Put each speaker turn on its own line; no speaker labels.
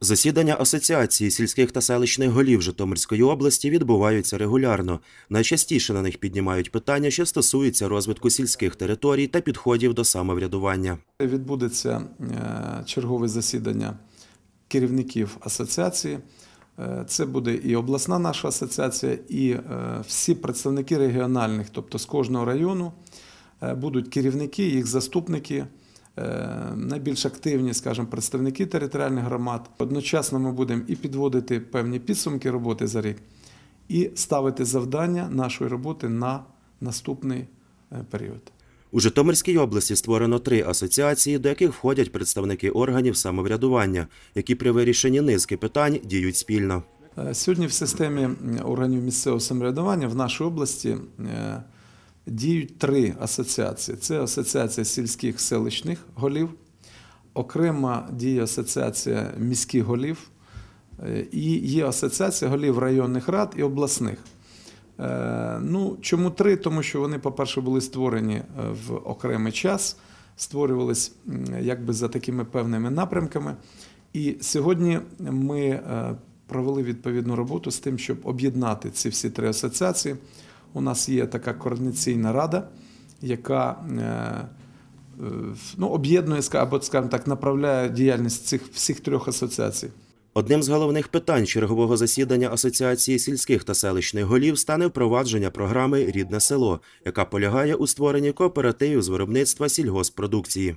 Засідання Асоціації сільських та селищних голів Житомирської області відбуваються регулярно. Найчастіше на них піднімають питання, що стосуються розвитку сільських територій та підходів до самоврядування.
Відбудеться е, чергове засідання керівників асоціації. Е, Це буде і обласна наша асоціація, і е, всі представники регіональних, тобто з кожного району, будуть керівники, їх заступники, найбільш активні, скажімо, представники територіальних громад. Одночасно ми будемо і підводити певні підсумки роботи за рік, і ставити завдання нашої роботи на наступний е, період.
У Житомирській області створено три асоціації, до яких входять представники органів самоврядування, які при вирішенні низки питань діють спільно.
Е, Сьогодні в системі органів місцевого самоврядування в нашій області е, діють три асоціації: це асоціація сільських селищних голів, окрема діє асоціація міських голів е, і є асоціація голів районних рад і обласних. Е, Ну, чому три? Тому що вони, по-перше, були створені е, в окремий час, створювались якби за такими певними напрямками. І сьогодні ми провели відповідну роботу з тим, щоб об'єднати ці всі три асоціації. У нас є така координаційна рада, яка е, ну, об'єднує або, скажімо так, направляє діяльність цих всіх трьох асоціацій.
Одним з головних питань чергового засідання Асоціації сільських та селищних голів стане впровадження програми Рідне село, яка полягає у створенні кооперативів з виробництва сільгоспродукції.